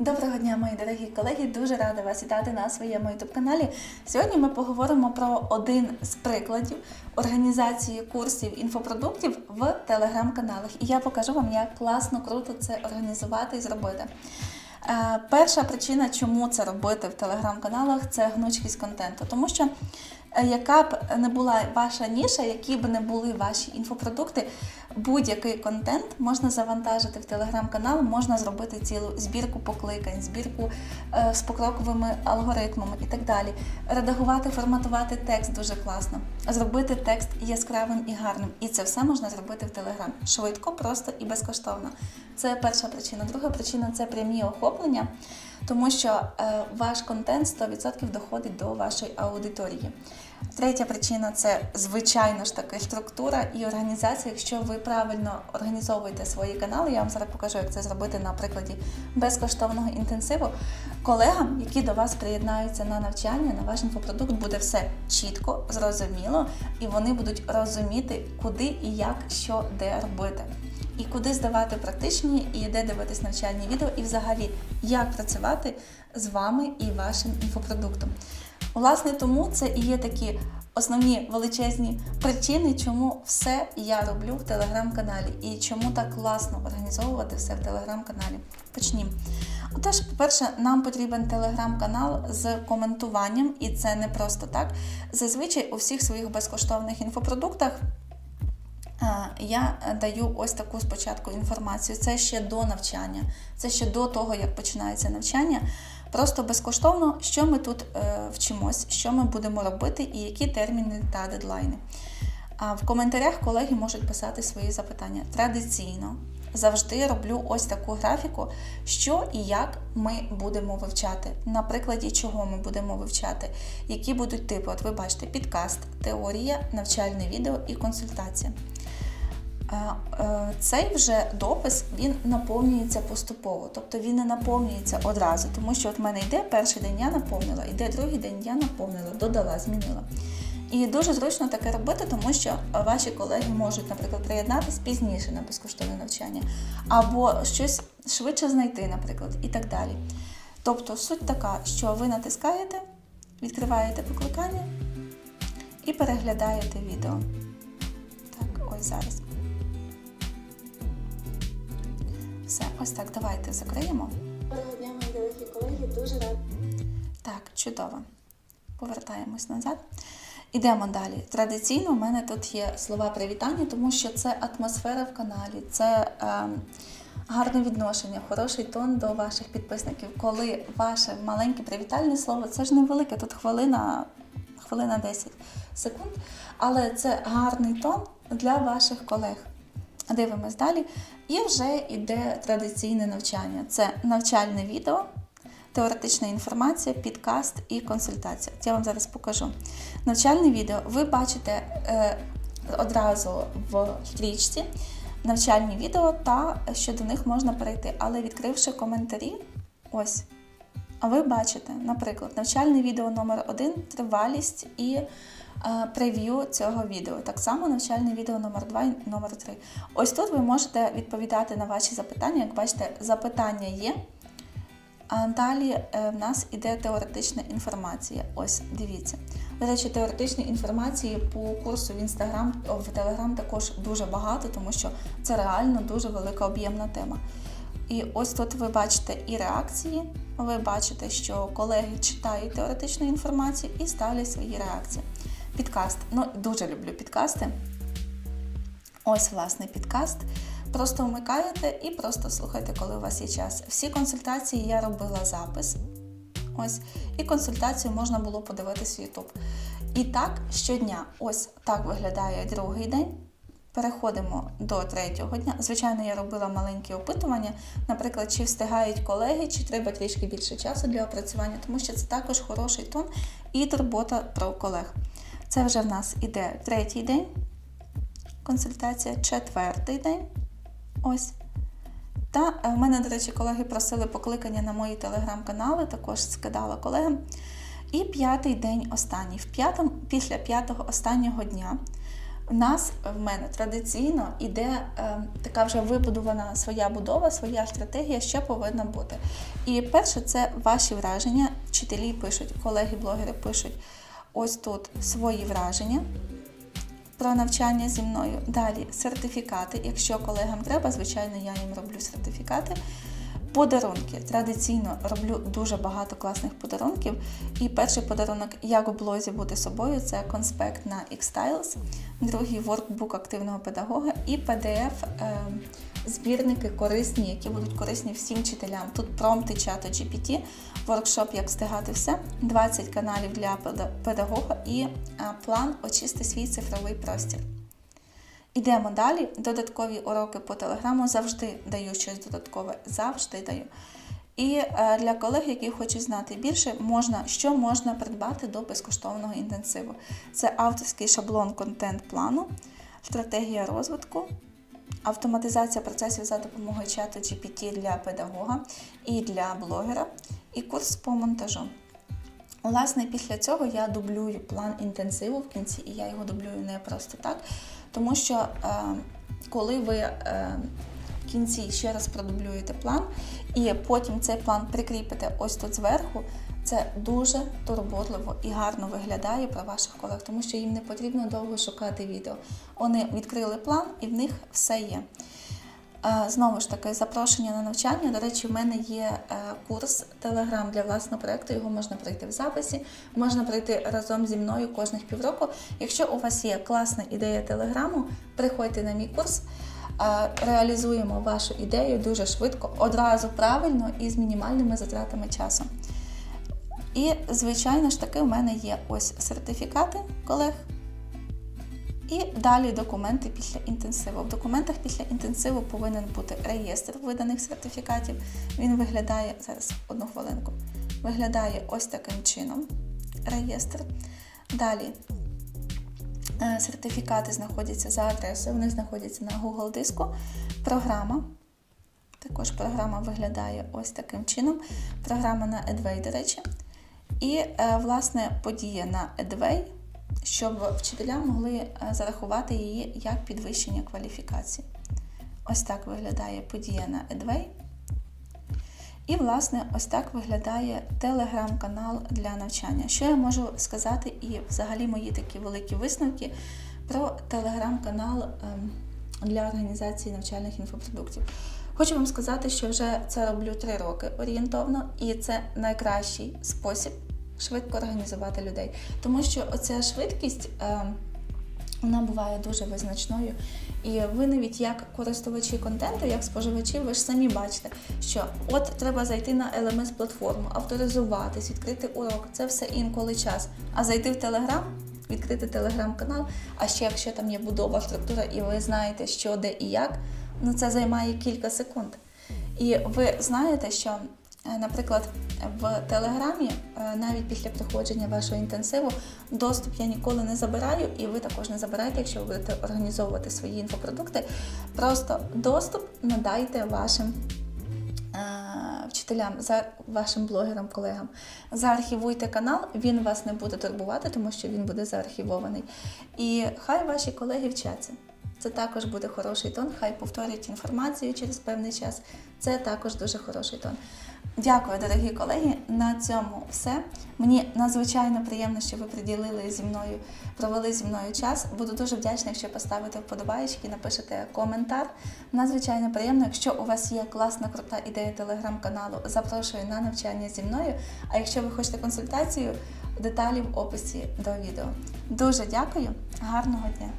Доброго дня, мої дорогі колеги! Дуже рада вас вітати на своєму youtube каналі. Сьогодні ми поговоримо про один з прикладів організації курсів інфопродуктів в телеграм-каналах. І я покажу вам, як класно, круто це організувати і зробити. Е, Перша причина, чому це робити в телеграм-каналах, це гнучкість контенту. Тому що яка б не була ваша ніша, які б не були ваші інфопродукти, будь-який контент можна завантажити в телеграм-канал, можна зробити цілу збірку покликань, збірку е, з покроковими алгоритмами і так далі. Редагувати, форматувати текст дуже класно, зробити текст яскравим і гарним. І це все можна зробити в телеграм. Швидко, просто і безкоштовно. Це перша причина. Друга причина це прямі охоплення, тому що е, ваш контент 100% доходить до вашої аудиторії. Третя причина це звичайно ж таки структура і організація. Якщо ви правильно організовуєте свої канали, я вам зараз покажу, як це зробити на прикладі безкоштовного інтенсиву. Колегам, які до вас приєднаються на навчання, на ваш інфопродукт, буде все чітко, зрозуміло, і вони будуть розуміти, куди і як, що, де робити. І куди здавати практичні, і де дивитись навчальні відео, і взагалі як працювати з вами і вашим інфопродуктом. Власне, тому це і є такі основні величезні причини, чому все я роблю в телеграм-каналі і чому так класно організовувати все в телеграм-каналі. Почнімо. Отож, по-перше, нам потрібен телеграм-канал з коментуванням, і це не просто так. Зазвичай у всіх своїх безкоштовних інфопродуктах. Е, Я даю ось таку спочатку інформацію. Це ще до навчання, це ще до того, як починається навчання. Просто безкоштовно, що ми тут е, вчимось, що ми будемо робити і які терміни та дедлайни. А в коментарях колеги можуть писати свої запитання. Традиційно завжди роблю ось таку графіку, що і як ми будемо вивчати. На прикладі чого ми будемо вивчати, які будуть типи. От ви бачите, підкаст, теорія, навчальне відео і консультація. Е, Цей вже допис він наповнюється поступово, тобто він не наповнюється одразу, тому що от в мене йде перший день, я наповнила, йде другий день, я наповнила, додала, змінила. І дуже зручно таке робити, тому що ваші колеги можуть, наприклад, приєднатися пізніше на безкоштовне навчання, або щось швидше знайти, наприклад, і так далі. Тобто суть така, що ви натискаєте, відкриваєте покликання і переглядаєте відео. Так, ось зараз. Все, ось так, давайте закриємо. Доброго дня, мої дорогі колеги. Дуже рада. Так, чудово. Повертаємось назад. Ідемо далі. Традиційно у мене тут є слова привітання, тому що це атмосфера в каналі, це е, гарне відношення, хороший тон до ваших підписників. Коли ваше маленьке привітальне слово, це ж невелике, тут хвилина, хвилина 10 секунд, але це гарний тон для ваших колег. Дивимось далі. І вже йде традиційне навчання. Це навчальне відео, теоретична інформація, підкаст і консультація. Я вам зараз покажу. Навчальне відео ви бачите е, одразу в стрічці навчальні відео та що до них можна перейти. Але відкривши коментарі, ось. А ви бачите, наприклад, навчальне відео номер 1 тривалість і прев'ю цього відео. Так само навчальне відео номер 2 і номер 3. Ось тут ви можете відповідати на ваші запитання. Як бачите, запитання є. А далі е, в нас іде теоретична інформація. Ось дивіться. До речі, теоретичної інформації по курсу в Інстаграм, в Телеграм також дуже багато, тому що це реально дуже велика об'ємна тема. І ось тут ви бачите і реакції. Ви бачите, що колеги читають теоретичну інформацію і ставлять свої реакції. Підкаст. Ну, дуже люблю підкасти. Ось, власне, підкаст. Просто вмикаєте і просто слухайте, коли у вас є час. Всі консультації я робила запис. Ось, і консультацію можна було подивитися в YouTube. І так щодня, ось так виглядає другий день. Переходимо до третього дня. Звичайно, я робила маленькі опитування, наприклад, чи встигають колеги, чи треба трішки більше часу для опрацювання, тому що це також хороший тон і турбота про колег. Це вже в нас іде третій день. Консультація, четвертий день. Ось. Та е, в мене, до речі, колеги просили покликання на мої телеграм-канали, також скидала колегам. І п'ятий день останній. В п'ятому, після п'ятого останнього дня У нас в мене традиційно іде е, така вже вибудована своя будова, своя стратегія, що повинна бути. І перше, це ваші враження. Вчителі пишуть, колеги-блогери пишуть ось тут свої враження про навчання зі мною. Далі сертифікати. Якщо колегам треба, звичайно, я їм роблю сертифікати. Подарунки. Традиційно роблю дуже багато класних подарунків. І перший подарунок, як у блозі бути собою, це конспект на X-Styles, другий воркбук активного педагога і PDF е, збірники корисні, які будуть корисні всім вчителям. Тут промпти чату GPT, воркшоп, як встигати все, 20 каналів для педа- педагога і е, план очисти свій цифровий простір. Ідемо далі. Додаткові уроки по телеграму завжди даю щось додаткове, завжди даю. І е, для колег, які хочуть знати більше, можна, що можна придбати до безкоштовного інтенсиву. Це авторський шаблон контент-плану, стратегія розвитку, автоматизація процесів за допомогою чату GPT для педагога і для блогера, і курс по монтажу. Власне, після цього я дублюю план інтенсиву в кінці, і я його дублюю не просто так, тому що е, коли ви е, в кінці ще раз продублюєте план, і потім цей план прикріпите ось тут зверху, це дуже турботливо і гарно виглядає про ваших колег, тому що їм не потрібно довго шукати відео. Вони відкрили план і в них все є. Е, Знову ж таки, запрошення на навчання. До речі, в мене є е, курс Telegram для власного проєкту. Його можна пройти в записі, можна пройти разом зі мною кожних півроку. Якщо у вас є класна ідея телеграму, приходьте на мій курс. е, Реалізуємо вашу ідею дуже швидко, одразу правильно і з мінімальними затратами часу. І, звичайно ж таки, у мене є ось сертифікати колег. І далі документи після інтенсиву. В документах після інтенсиву повинен бути реєстр виданих сертифікатів. Він виглядає зараз одну хвилинку. Виглядає ось таким чином. Реєстр. Далі е, сертифікати знаходяться за адресою, вони знаходяться на Google диску. Програма. Також програма виглядає ось таким чином. Програма на Edway, до речі. І, е, власне, подія на Edway, щоб вчителя могли е, зарахувати її як підвищення кваліфікації. Ось так виглядає подія на Edway. І, власне, ось так виглядає телеграм-канал для навчання. Що я можу сказати, і взагалі мої такі великі висновки про телеграм-канал ем, для організації навчальних інфопродуктів. Хочу вам сказати, що вже це роблю три роки орієнтовно, і це найкращий спосіб швидко організувати людей. Тому що оця швидкість. ем, вона буває дуже визначною. І ви навіть як користувачі контенту, як споживачі, ви ж самі бачите, що от треба зайти на LMS платформу, авторизуватись, відкрити урок. Це все інколи час. А зайти в Телеграм, відкрити телеграм-канал, а ще якщо там є будова, структура, і ви знаєте, що де і як, ну це займає кілька секунд. І ви знаєте, що, е, наприклад, в Телеграмі, е, навіть після проходження вашого інтенсиву, доступ я ніколи не забираю, і ви також не забираєте, якщо ви будете організовувати свої інфопродукти. Просто доступ надайте вашим е, вчителям, за вашим блогерам, колегам. Заархівуйте канал, він вас не буде турбувати, тому що він буде заархівований. І хай ваші колеги вчаться. Це також буде хороший тон, хай повторюють інформацію через певний час. Це також дуже хороший тон. Дякую, дорогі колеги. На цьому все. Мені надзвичайно приємно, що ви приділили зі мною, провели зі мною час. Буду дуже вдячна, якщо поставите вподобайки, напишете коментар. Надзвичайно приємно, якщо у вас є класна крута ідея телеграм-каналу, запрошую на навчання зі мною. А якщо ви хочете консультацію, деталі в описі до відео. Дуже дякую, гарного дня!